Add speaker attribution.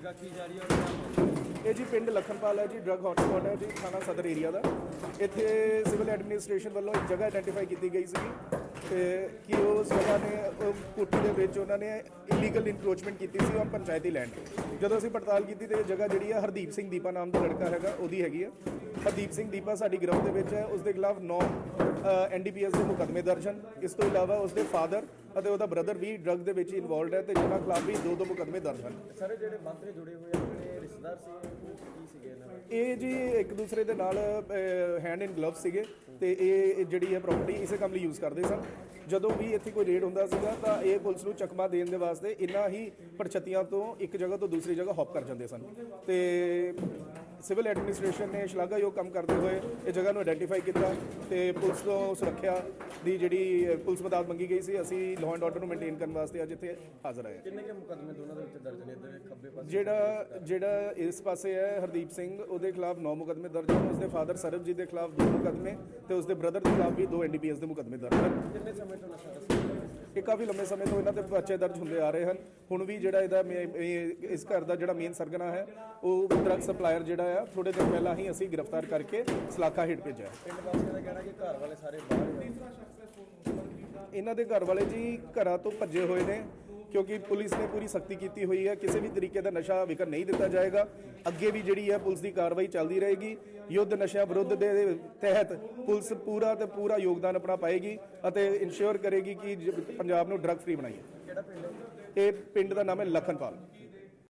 Speaker 1: ਜਗ੍ਹਾ ਕੀ ਜਾ ਰਹੀ ਹੈ ਔਰ
Speaker 2: ਇਹ ਜੀ ਪਿੰਡ ਲਖਨਪਾਲ ਹੈ ਜੀ ਡਰਗ ਹੌਟਸਪੌਟ ਹੈ ਜੀ, ਥਾਣਾ ਸਦਰ ਏਰੀਆ ਦਾ। ਇੱਥੇ ਸਿਵਲ ਐਡਮਿਨਿਸਟ੍ਰੇਸ਼ਨ ਵੱਲੋਂ ਇੱਕ ਜਗ੍ਹਾ ਆਇਡੈਂਟੀਫਾਈ ਕੀਤੀ ਗਈ ਸੀ ਤੇ ਕਿ ਉਸ ਜਗ੍ਹਾ ਨੇ, ਉਹ ਕੋਠੀ ਦੇ ਵਿੱਚ ਉਹਨਾਂ ਨੇ ਇਲੀਗਲ ਇਨਕਰੋਚਮੈਂਟ ਕੀਤੀ ਸੀ ਔਨ ਪੰਚਾਇਤੀ ਲੈਂਡ 'ਤੇ। ਜਦੋਂ ਅਸੀਂ ਪੜਤਾਲ ਕੀਤੀ ਤੇ ਇਹ ਜਗ੍ਹਾ ਜਿਹੜੀ ਆ ਹਰਦੀਪ ਸਿੰਘ ਦੀਪਾ ਨਾਮ ਦਾ ਲੜਕਾ ਹੈਗਾ, ਉਹਦੀ ਹੈਗੀ ਹੈ ਹਰਦੀਪ ਸਿੰਘ ਦੀਪਾ ਸਾਡੀ ਗਰਾਊਂਡ ਦੇ ਵਿੱਚ ਹੈ ਉਸ ਦੇ ਖਿਲਾਫ 9 ਐਨਡੀਪੀਐਸ ਦੇ ਮੁਕੱਦਮੇ ਦਰਜ ਹਨ। ਇਸ ਤੋਂ ਇਲਾਵਾ ਉਸ ਦੇ ਫਾਦਰ ਅਤੇ ਉਹਦਾ ਬ੍ਰਦਰ ਵੀ ਡਰੱਗ ਦੇ ਵਿੱਚ ਇਨਵੋਲਡ ਹੈ ਤੇ ਜਿਨ੍ਹਾਂ ਖਿਲਾਫ ਵੀ ਦੋ ਦੋ ਮੁਕੱਦਮੇ ਦਰਜ ਹਨ।
Speaker 1: ਸਾਰੇ ਜਿਹੜੇ ਮੰਤਰੀ ਜੁੜੇ ਹੋਏ ਆਪਣੇ ਰਿਸ਼ਤੇਦਾਰ ਸੀ
Speaker 2: ਇਹ ਜੀ ਇੱਕ ਦੂਸਰੇ ਦੇ ਨਾਲ ਹੈਂਡ ਇਨ ਗਲਵ ਸੀਗੇ ਤੇ ਇਹ ਜਿਹੜੀ ਹੈ ਪ੍ਰਾਪਰਟੀ ਇਸੇ ਕੰਮ ਲਈ ਯੂਜ਼ ਕਰਦੇ ਸਨ। ਜਦੋਂ ਵੀ ਇੱਥੇ ਕੋਈ ਰੇਡ ਹੁੰਦਾ ਸੀਗਾ ਤਾਂ ਇਹ ਪੁਲਿਸ ਨੂੰ ਚਕਮਾ ਦੇਣ ਦੇ ਵਾਸਤੇ ਇੰਨਾ ਹੀ ਪਰਛਤੀਆਂ ਤੋਂ ਇੱਕ ਜਗ੍ਹਾ ਤੋਂ ਦੂਸਰੀ ਜਗ੍ਹਾ ਹੌਪ ਕਰ ਜਾਂਦੇ ਸਨ। ਤੇ ਸਿਵਲ ਐਡਮਿਨਿਸਟ੍ਰੇਸ਼ਨ ਨੇ ਸ਼ਲਾਘਾਯੋਗ ਕੰਮ ਕਰਦੇ ਹੋਏ ਇਹ ਜਗ੍ਹਾ ਨੂੰ ਆਇਡੈਂਟੀਫਾਈ ਕੀਤਾ ਤੇ ਪੁਲਿਸ ਤੋਂ ਸੁਰੱਖਿਆ ਦੀ ਜਿਹੜੀ ਪੁਲਿਸ ਮਦਦ ਮੰਗੀ ਗਈ ਸੀ। ਅਸੀਂ ਲਾਅ ਐਂਡ ਆਰਡਰ ਨੂੰ ਮੇਨਟੇਨ ਕਰਨ ਵਾਸਤੇ ਅੱਜ ਇੱਥੇ ਹਾਜ਼ਰ ਆਏ।
Speaker 1: ਕਿੰਨੇ ਕੇ ਮੁਕੱਦਮੇ ਦੋਨਾਂ ਦੇ ਵਿੱਚ ਦਰਜ ਨੇ? ਇੱਧਰ ਖੱਬੇ ਪਾਸੇ।
Speaker 2: ਜਿਹੜਾ ਜਿਹੜਾ ਇਸ ਪਾਸੇ ਹੈ ਹਰਦੀਪ ਸਿੰਘ ਉਹਦੇ ਖਿਲਾਫ 9 ਮੁਕੱਦਮੇ ਦਰਜ ਹਨ ਉਸਦੇ ਫਾਦਰ ਸਰਬਜੀਤ ਦੇ ਖਿਲਾਫ 2 ਮੁਕੱਦਮੇ ਤੇ ਉਸਦੇ ਬ੍ਰਦਰ ਦੇ ਖਿਲਾਫ ਵੀ 2 ਐਨਡੀਪੀਐਸ ਦੇ ਮੁਕੱਦਮੇ ਦਰਜ ਹਨ
Speaker 1: ਕਿੰਨੇ ਸਮੇਂ ਤੋਂ ਨਸ਼ਾ ਤਸਕਰੀ
Speaker 2: ਇਹ ਕਾਫੀ ਲੰਬੇ ਸਮੇਂ ਤੋਂ ਇਹਨਾਂ ਤੇ ਪਰਚੇ ਦਰਜ ਹੁੰਦੇ ਆ ਰਹੇ ਹਨ। ਹੁਣ ਵੀ ਜਿਹੜਾ ਇਹਦਾ ਇਸ ਘਰ ਦਾ ਜਿਹੜਾ ਮੇਨ ਸਰਗਨਾ ਹੈ ਉਹ ਡਰਗ ਸਪਲਾਇਰ ਜਿਹੜਾ ਆ ਥੋੜੇ ਦਿਨ ਪਹਿਲਾਂ ਹੀ ਅਸੀਂ ਗ੍ਰਿਫਤਾਰ ਕਰਕੇ ਸਲਾਖਾ ਹੇਠ ਭੇਜਿਆ।
Speaker 1: ਪਿੰਡ ਵਾਸੀਆਂ ਦਾ ਕਹਿਣਾ ਕਿ ਘਰ ਵਾਲੇ ਸਾਰੇ ਬਾਹਰ
Speaker 2: ਇਹਨਾਂ ਦੇ ਘਰ ਵਾਲੇ ਜੀ ਘਰਾਂ ਤੋਂ ਭੱਜੇ ਹੋਏ ਨੇ। ਕਿਉਂਕਿ ਪੁਲਿਸ ਨੇ ਪੂਰੀ ਸਖਤੀ ਕੀਤੀ ਹੋਈ ਹੈ, ਕਿਸੇ ਵੀ ਤਰੀਕੇ ਦਾ ਨਸ਼ਾ ਵਿਕਰ ਨਹੀਂ ਦਿੱਤਾ ਜਾਏਗਾ। ਅੱਗੇ ਵੀ ਜਿਹੜੀ ਹੈ, ਪੁਲਿਸ ਦੀ ਕਾਰਵਾਈ ਚੱਲਦੀ ਰਹੇਗੀ। ਯੁੱਧ ਨਸ਼ਾ ਵਿਰੁੱਧ ਦੇ ਤਹਿਤ ਪੁਲਿਸ ਪੂਰਾ ਤੇ ਪੂਰਾ ਯੋਗਦਾਨ ਆਪਣਾ ਪਾਏਗੀ ਅਤੇ ਇਨਸ਼ੋਰ ਕਰੇਗੀ ਕਿ ਜ- ਪੰਜਾਬ ਨੂੰ ਡਰੱਗ ਫ੍ਰੀ ਬਣਾਈਏ।
Speaker 1: ਕਿਹੜਾ ਪਿੰਡ
Speaker 2: ਇਹ ਪਿੰਡ ਦਾ ਨਾਮ ਹੈ ਲਖਨਪਾਲ।